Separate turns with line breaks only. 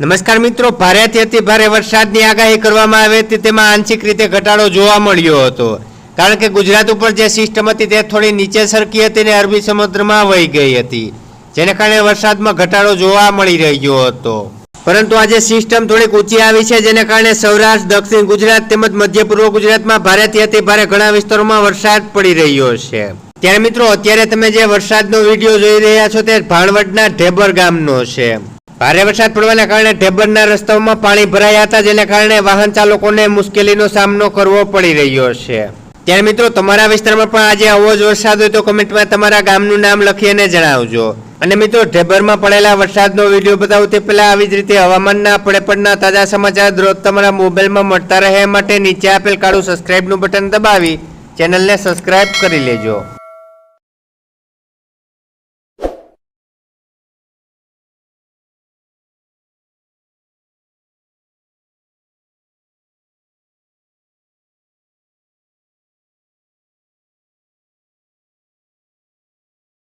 નમસ્કાર મિત્રો, ભારેથી અતિ ભારે વરસાદની આગાહી કરવામાં આવી હતી તેમાં આંશિક રીતે ઘટાડો જોવા મળ્યો હતો. કારણ કે ગુજરાત ઉપર જે સિસ્ટમ હતી તે થોડી નીચે સરકી હતી અને અરબી સમુદ્રમાં વહી ગઈ હતી, જેને કારણે વરસાદમાં ઘટાડો જોવા મળી રહ્યો હતો. પરંતુ આજે સિસ્ટમ થોડીક ઊંચી આવી છે, જેને કારણે સૌરાષ્ટ્ર, દક્ષિણ ગુજરાત તેમજ મધ્ય પૂર્વ ગુજરાતમાં ભારેથી અતિ ભારે ઘણા વિસ્તારોમાં વરસાદ પડી રહ્યો છે. ત્યારે મિત્રો, અત્યારે તમે જે વરસાદનો વીડિયો જોઈ રહ્યા છો તે ભાણવડના ઢેબર ગામનો છે. ભારે વરસાદ પડવાના કારણે ઢેબરના રસ્તાઓમાં પાણી ભરાયા હતા, જેને કારણે વાહન ચાલકોને મુશ્કેલીનો સામનો કરવો પડી રહ્યો છે. ત્યારે મિત્રો, તમારા વિસ્તારમાં પણ આજે આવો જ વરસાદ હોય તો કમેન્ટમાં તમારા ગામનું નામ લખી અને જણાવજો. અને મિત્રો, ઢેબરમાં પડેલા વરસાદનો વીડિયો બતાવું તે પહેલાં આવી જ રીતે હવામાનના પડેપડના તાજા સમાચાર દરરોજ તમારા મોબાઈલમાં મળતા રહે માટે નીચે આપેલ કાળું સબસ્ક્રાઇબનું બટન દબાવી ચેનલને સબસ્ક્રાઇબ કરી લેજો.